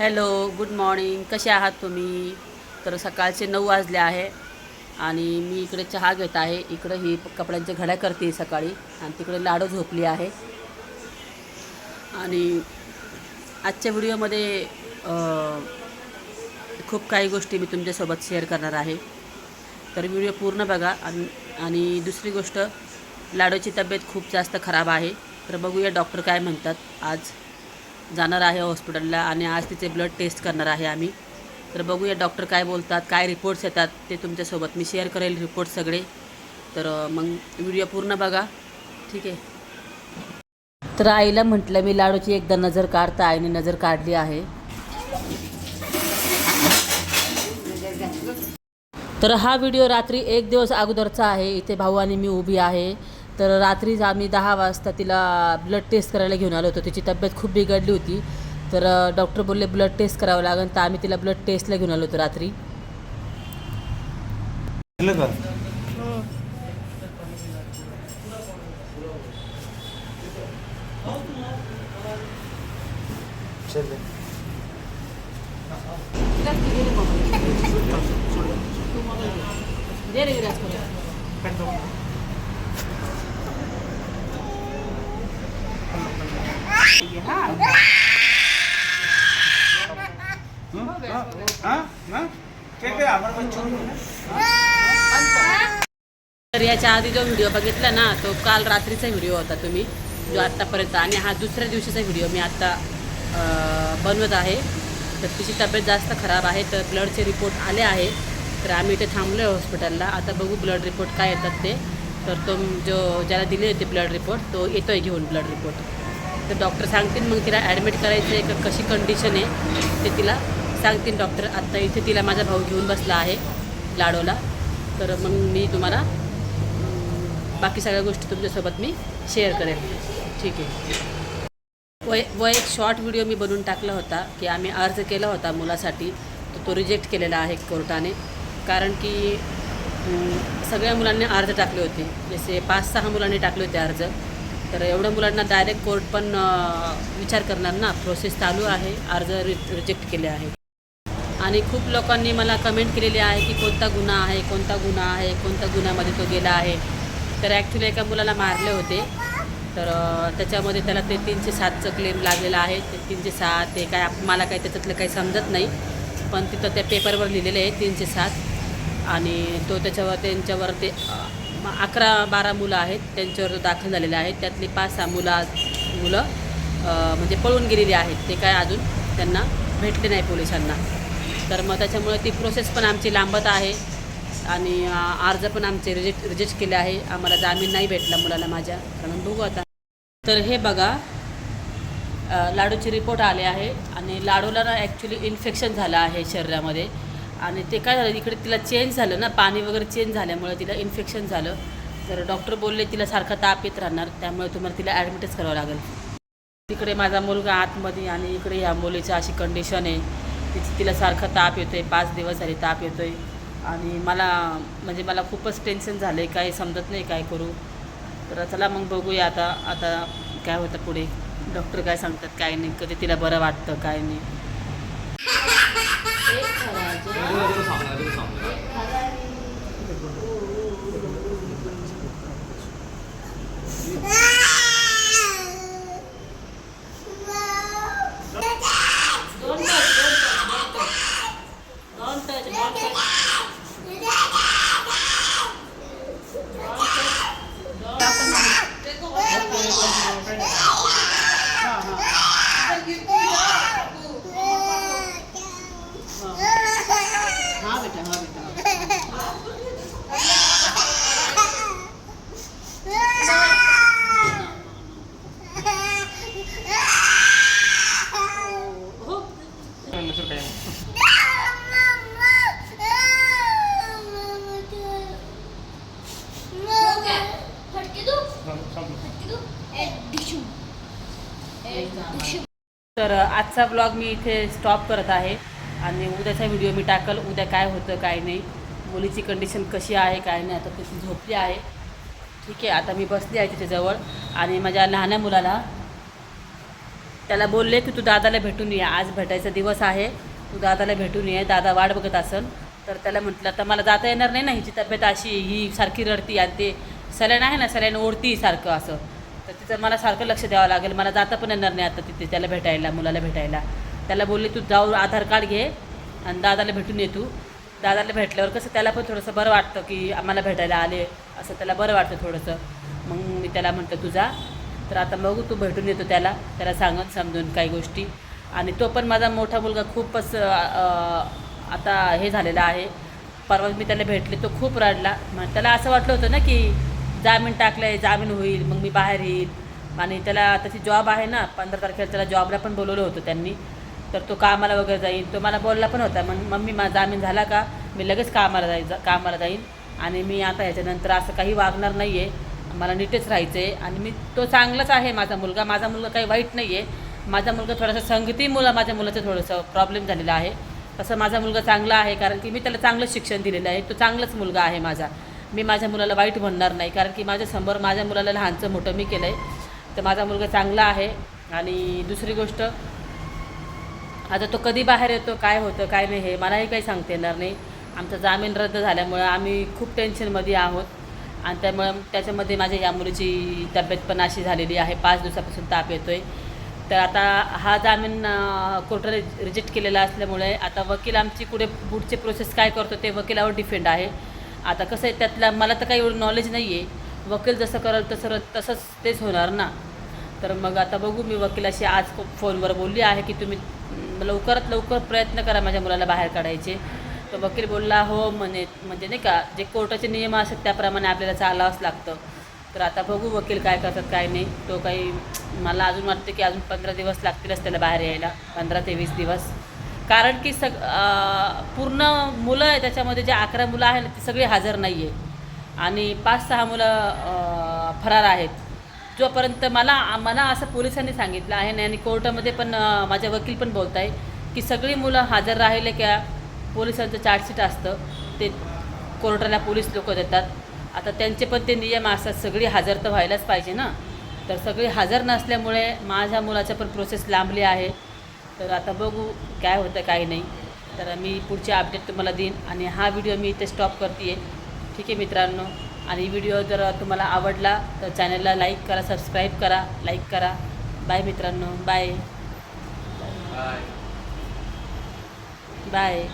Hello good morning. कसे आहात तुम्ही? तर सकाळचे नऊ वाजले आहे आणि मी इकडे चहा घेत आहे. इकडे ही कपड्यांच्या घड्या करते सकाळी आणि तिकडे लाडू झोपली आहे. आणि आजच्या व्हिडिओमध्ये खूप काही गोष्टी मी तुमच्यासोबत शेअर करणार आहे. तर व्हिडिओ पूर्ण बघा आणि आणि दुसरी गोष्ट लाडूची तब्येत खूप जास्त खराब आहे. तर बघूया डॉक्टर काय म्हणतात. आज जाणार आहे हॉस्पिटलला आणि आज तिचे ब्लड टेस्ट करणार आहे आम्ही. तर बघूया डॉक्टर काय बोलतात काय रिपोर्ट्स येतात ते तुमच्यासोबत. मी शेअर करेल रिपोर्ट सगळे. तर मग व्हिडिओ पूर्ण बघा. ठीक आहे. तर आईला म्हटलं मी लाडूची एकदा नजर काढता आईने नजर काढली आहे. तर हा व्हिडिओ रात्री एक दिवस अगोदरचा आहे. इथे भाऊ आणि मी उभी आहे. तर रात्रीच आम्ही दहा वाजता तिला ब्लड टेस्ट करायला घेऊन आलो होतो. तिची तब्येत खूप बिघडली होती. तर डॉक्टर बोलले ब्लड टेस्ट करावं लागेल तर आम्ही तिला ब्लड टेस्टला घेऊन आलो होतो रात्री. केलं तर याच्या आधी जो व्हिडिओ बघितला ना तो काल रात्रीचा व्हिडिओ होता तुम्ही जो आत्तापर्यंत. आणि हा दुसऱ्या दिवशीचा व्हिडिओ मी आत्ता बनवत आहे. तर तिची तब्येत जास्त खराब आहे तर ब्लडचे रिपोर्ट आले आहे. तर आम्ही इथे थांबलो आहे हॉस्पिटलला. आता बघू ब्लड रिपोर्ट काय येतात ते. तर तो जो ज्याला दिले होते ब्लड रिपोर्ट तो येतो आहे घेऊन ब्लड रिपोर्ट. तर डॉक्टर सांगतील मग तिला ॲडमिट करायचं आहे का कशी कंडिशन आहे ते तिला सांगतील डॉक्टर. आत्ता इथे तिला माझा भाऊ घेऊन बसला आहे लाडोला. तर मग मी तुम्हाला बाकी सगळ्या गोष्टी तुमच्यासोबत मी शेअर करेन. ठीक आहे. वय व एक शॉर्ट व्हिडिओ मी बनवून टाकला होता की आम्ही अर्ज केला होता मुलासाठी. तर तो रिजेक्ट केलेला आहे कोर्टाने. कारण की सगळ्या मुलांनी अर्ज टाकले होते. जसे पाच सहा मुलांनी टाकले होते अर्ज. तर एवढ्या मुलांना डायरेक्ट कोर्ट पण विचार करणार ना. प्रोसेस चालू आहे. अर्ज रि रिजेक्ट केले आहे. आणि खूप लोकांनी मला कमेंट केलेली आहे की कोणता गुन्हा आहे कोणता गुन्हा आहे कोणत्या गुन्ह्यामध्ये तो गेला आहे. तर ॲक्च्युली एका मुलाला मारले होते. तर त्याच्यामध्ये त्याला ते तीनशे सातचं क्लेम लागलेलं आहे. ते तीनशे सात ते काय आप- मला काही त्याच्यातलं काही समजत नाही. पण तिथं त्या पेपरवर लिहिलेलं आहे तीनशे सात. आणि तो त्याच्यावर त्यांच्यावर ते अकरा बारा मुलं आहेत त्यांच्यावर दाखल झालेले आहेत. त्यातली पाच सहा मुलं मुलं म्हणजे पळून गेलेली आहेत. ते काय अजून त्यांना भेटले नाही पोलिसांना. तर मग त्याच्यामुळे ती प्रोसेस पण आमची लांबत आहे आणि अर्ज पण आमचे रिजेक्ट रिजेक्ट केले आहे. आम्हाला जामीन नाही भेटला मुलाला माझ्या. कारण बघू आता. तर हे बघा लाडूचे रिपोर्ट आले आहे आणि लाडूला ना ॲक्च्युली इन्फेक्शन झालं आहे शरीरामध्ये. आणि ते काय झालं इकडे तिला चेंज झालं ना पाणी वगैरे चेंज झाल्यामुळे तिला इन्फेक्शन झालं. तर डॉक्टर बोलले तिला सारखा ताप येत राहणार त्यामुळे तुम्हाला तिला ॲडमिटच करावं लागेल. तिकडे माझा मुलगा आतमध्ये आणि इकडे ह्या मुलीची अशी कंडिशन आहे. तिची तिला सारखा ताप येतो आहे पाच दिवस झाले ताप येतो आहे आणि मला म्हणजे मला खूपच टेन्शन झालं आहे काही समजत नाही काय करू. तर चला मग बघूया आता आता काय होतं पुढे. डॉक्टर काय सांगतात काय नाही कधी तिला बरं वाटतं काय नाही. 没，在这个场，来这个场。तर आजचा ब्लॉग मी इथे स्टॉप करत आहे. आणि उद्याचा व्हिडिओ मी टाकल. उद्या काय होतं काय नाही. मुलीची कंडिशन कशी आहे काय नाही आता ती झोपली आहे. ठीक आहे आता मी बसली आहे तिच्याजवळ. आणि माझ्या लहान्या मुलाला त्याला बोलले की तू दादाला भेटून ये. आज भेटायचा दिवस आहे. तू दादाला भेटून ये. दादा वाट बघत असन. तर त्याला म्हटलं तर मला जाता येणार नाही ना? हिची तब्येत अशी ही सारखी रडती आणि ते सल्यान आहे ना सल्यान ओढती सारखं असं. तर तिचं मला सारखं लक्ष द्यावं लागेल. मला जाता पण येणार नाही आता तिथे त्याला भेटायला मुलाला भेटायला. त्याला बोलले तू जाऊ आधार कार्ड घे आणि दादाला भेटून ये तू. दादाला भेटल्यावर कसं त्याला पण थोडंसं बरं वाटतं की आम्हाला भेटायला आले असं त्याला बरं वाटतं थोडंसं. मग मी त्याला म्हटलं तू जा. तर आता बघू तू भेटून येतो त्याला. त्याला सांगत समजून काही गोष्टी. आणि तो पण माझा मोठा मुलगा खूपच आता हे झालेला आहे. परवा मी त्याला भेटले तो खूप रडला. मग त्याला असं वाटलं होतं ना की जामीन टाकलं आहे जामीन होईल मग मी बाहेर येईल. आणि त्याला त्याची जॉब आहे ना पंधरा तारखेला त्याला जॉबला पण बोलवलं होतं त्यांनी. तर तो कामाला वगैरे जाईल तो मला बोलला पण होता मग मम्मी माझा जामीन झाला का? मी लगेच कामाला जाईल कामाला जाईन. आणि मी आता ह्याच्यानंतर असं काही वागणार नाही आहे मला नीटच राहायचं आहे आणि मी तो चांगलाच आहे माझा मुलगा. माझा मुलगा काही वाईट नाही आहे माझा मुलगा थोडासा संगती मुलं माझ्या मुलाचं थोडंसं प्रॉब्लेम झालेला आहे. तसं माझा मुलगा चांगला आहे कारण की मी त्याला चांगलंच शिक्षण दिलेलं आहे. तो चांगलाच मुलगा आहे माझा. मी माझ्या मुलाला वाईट म्हणणार नाही कारण की माझ्यासमोर माझ्या मुलाला लहानचं मोठं मी केलं आहे तर माझा मुलगा चांगला आहे. आणि दुसरी गोष्ट आता तो कधी बाहेर येतो काय होतं काय नाही हे मलाही काही सांगता येणार नाही. आमचा जामीन रद्द झाल्यामुळं आम्ही खूप टेन्शनमध्ये आहोत. आणि त्यामुळं त्याच्यामध्ये माझ्या या मुलीची तब्येत पण अशी झालेली आहे पाच दिवसापासून ताप येतो आहे तर आता हा जामीन कोर्टाने रिजेक्ट केलेला असल्यामुळे आता वकील आमची पुढे पुढचे प्रोसेस काय करतो ते वकिलावर डिफेंड आहे. आता कसं आहे त्यातला मला तर काही एवढं नॉलेज नाही आहे वकील जसं करेल तसं तसंच तेच होणार ना. तर मग आता बघू मी वकिलाशी आज फोनवर बोलली आहे की तुम्ही लवकरात लवकर प्रयत्न करा माझ्या मुलाला बाहेर काढायचे. तर वकील बोलला हो म्हणे म्हणजे नाही का जे कोर्टाचे नियम असतात त्याप्रमाणे आपल्याला चालावंच लागतं. तर आता बघू वकील काय करतात काय नाही. तो काही मला अजून वाटतं की अजून पंधरा दिवस लागतीलच त्याला बाहेर यायला. पंधरा ते वीस दिवस. कारण की सग पूर्ण मुलं आहे त्याच्यामध्ये जे अकरा मुलं आहे ना ती सगळी हजर नाही आहे आणि पाच सहा मुलं फरार आहेत. जोपर्यंत मला मला असं पोलिसांनी सांगितलं आहे आणि कोर्टामध्ये पण माझे वकील पण बोलत आहे की सगळी मुलं हजर राहिले का? पोलिसांचं चार्जशीट असतं. ते कोर्टाला पोलीस लोक देतात. आता त्यांचे पण ते नियम असतात सगळी हजर तर व्हायलाच पाहिजे ना. तर सगळी हजर नसल्यामुळे माझ्या मुलाच्या पण प्रोसेस लांबली आहे. तर आता बघू काय होतं काय नाही. तर मी पुढचे अपडेट तुम्हाला देईन आणि हा व्हिडिओ मी इथे स्टॉप करते आहे ठीक आहे मित्रांनो? आणि व्हिडिओ जर तुम्हाला आवडला तर चॅनलला लाईक करा सबस्क्राईब करा लाईक करा. बाय मित्रांनो. Bye bye bye